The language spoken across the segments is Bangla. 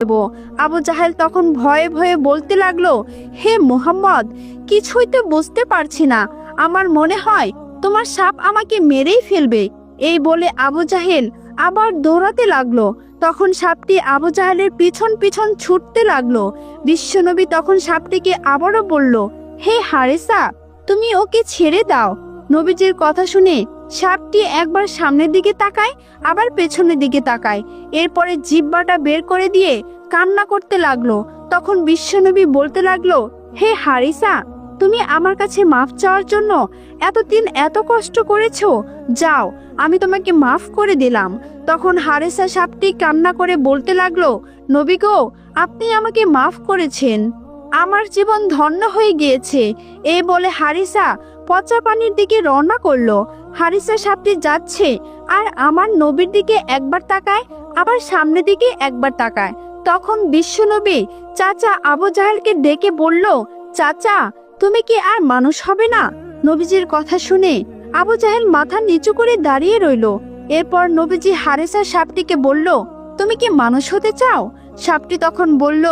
দেব। আবু জাহেল তখন ভয়ে ভয়ে বলতে লাগল, হে মোহাম্মদ, কিছুই তো বুঝতে পারছি না। আমার মনে হয় তোমার সাপ আমাকে মেরেই ফেলবে। এই বলে আবু জাহেল আবার দৌড়াতে লাগল। তখন সাপটি আবু জাহেলের পিছন পিছন ছুটতে লাগল। বিশ্বনবী তখন সাপটিকে আবারও বলল, হে হারেসা, তুমি ওকে ছেড়ে দাও। নবীজির কথা শুনে সাপটি একবার সামনের দিকে তাকায়, আবার পেছনের দিকে তাকায়। এরপরে জিব্বাটা বের করে দিয়ে কান্না করতে লাগল। তখন বিশ্বনবী বলতে লাগল, হে হারিসা, তুমি আমার কাছে মাফ চাওয়ার জন্য এতদিন এত কষ্ট করেছ। যাও, আমি তোমাকে মাফ করে দিলাম। তখন হারেসা সাপটি কান্না করে বলতে লাগল, নবী গো, আপনি আমাকে মাফ করেছেন। আমার জীবন ধন্য হয়ে গিয়েছে। এ বলে হারিসা পচা পানির দিকে রওনা করল। হারিসা সাপটি যাচ্ছে আর আমার নবীর দিকে একবার তাকায়, আবার সামনের দিকে একবার তাকায়। তখন বিশ্বনবী চাচা আবু জাহেলকে ডেকে বলল, চাচা, তুমি কি আর মানুষ হবে না? নবীজির কথা শুনে আবু জাহেল মাথা নিচু করে দাঁড়িয়ে রইল। এরপর নবীজি হারেসা সাপটিকে বলল, তুমি কি মানুষ হতে চাও? সাপটি তখন বলল,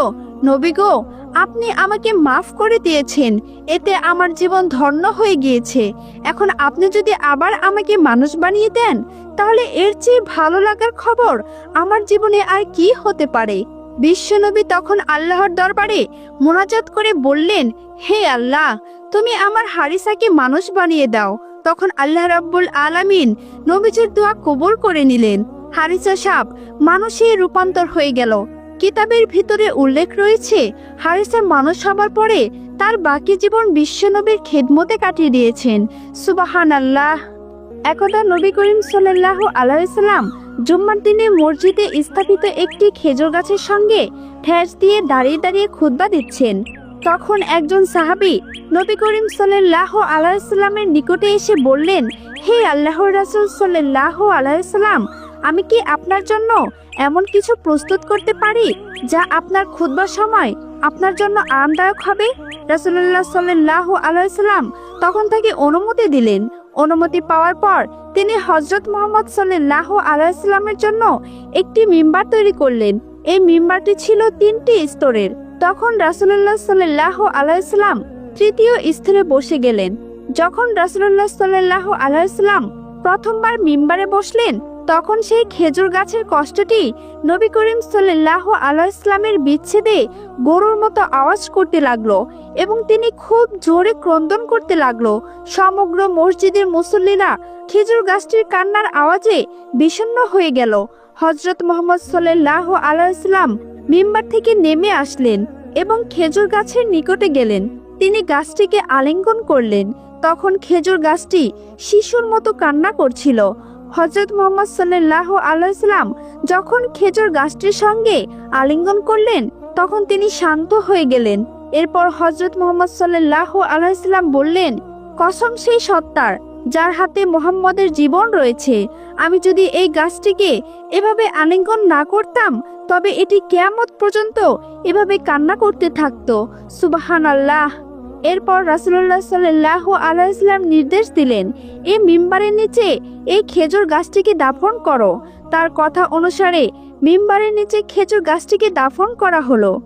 নবী গো আপনি আমাকে মাফ করে দিয়েছেন, এতে আমার জীবন ধন্য হয়ে গিয়েছে। এখন আপনি যদি আবার আমাকে মানুষ বানিয়ে দেন, তাহলে এর চেয়ে ভালো লাগার খবর আমার জীবনে আর কি হতে পারে? বিশ্বনবী তখন আল্লাহর দরবারে মোনাজাত করে বললেন, হে আল্লাহ, তুমি আমার হারিসাকে মানুষ বানিয়ে দাও। তখন আল্লাহ রাব্বুল আলামিন নবীজির দোয়া কবুল করে নিলেন। হারিসা সাপ মানুষে রূপান্তর হয়ে গেল। কিতাবের ভিতরে উল্লেখ রয়েছে হারিসা মানুষ হবার পরে তার বাকি জীবন বিশ্বনবীর খেদমতে কাটিয়ে দিয়েছেন। সুবাহান আল্লাহ একদা নবী করিম সাল্লাহ আলাইসাল্লাম জুম্মার দিনে মসজিদে স্থাপিত একটি খেজুর গাছের সঙ্গে ঠেস দিয়ে দাঁড়িয়ে দাঁড়িয়ে খুতবা দিচ্ছেন। তখন একজন সাহাবী নবী করিম সাল্লাহ আলাইসাল্লামের নিকটে এসে বললেন, হে আল্লাহ রাসুল সাল্লাহ আলাইসাল্লাম আমি কি আপনার জন্য এমন কিছু প্রস্তুত করতে পারি যা আপনার খুতবার সময় আপনার জন্য আরামদায়ক হবে? রাসুল্লাহ সাল্লাহ আলাইসাল্লাম তখন তাকে অনুমতি দিলেন। অনুমতি পাওয়ার পর তিনি হজরত মোহাম্মদ সাল্লাহ আলাইসাল্লামের জন্য একটি মিম্বার তৈরি করলেন। এই মিম্বারটি ছিল তিনটি স্তরের। তখন রাসুল্লাহ সাল্লাহ আলাইসাল্লাম তৃতীয় স্তরে বসে গেলেন। যখন রাসুল্লাহ সাল্লাহ আলাইসাল্লাম প্রথমবার মিম্বারে বসলেন তখন সেই খেজুর গাছের কষ্টটি নবী করিম সাল্লাহ আলাইসলামের বিচ্ছেদে গরুর মতো আওয়াজ করতে লাগল এবং তিনি খুব জোরে ক্রন্দন করতে লাগল। সমগ্র মসজিদের মুসল্লিরা খেজুর গাছটির কান্নার আওয়াজে বিষণ্ণ হয়ে গেল। হজরত মোহাম্মদ সাল্লাহ আলাইসলাম মিম্বার থেকে নেমে আসলেন এবং খেজুর গাছের নিকটে গেলেন। তিনি গাছটিকে আলিঙ্গন করলেন। তখন খেজুর গাছটি শিশুর মতো কান্না করছিল। হজরত মোহাম্মদ সাল্লাহ আলাইসাল্লাম যখন খেজুর গাছটির সঙ্গে আলিঙ্গন করলেন, তখন তিনি শান্ত হয়ে গেলেন। এরপর হজরত মোহাম্মদ সাল্লাহ আলাইসাল্লাম বললেন, কসম সেই সত্তার যার হাতে মোহাম্মদের জীবন রয়েছে। আমি যদি এই গাছটিকে এভাবে আলিঙ্গন না করতাম, তবে এটি কেয়ামত পর্যন্ত এভাবে কান্না করতে থাকতো। সুবাহান আল্লাহ এরপর রাসুল্লাহ সাল্লাহ আলাইসলাম নির্দেশ দিলেন এই মিম্বারের নিচে এই খেজুর গাছটিকে দাফন করো। তার কথা অনুসারে মিম্বারের নিচে খেজুর গাছটিকে দাফন করা হলো।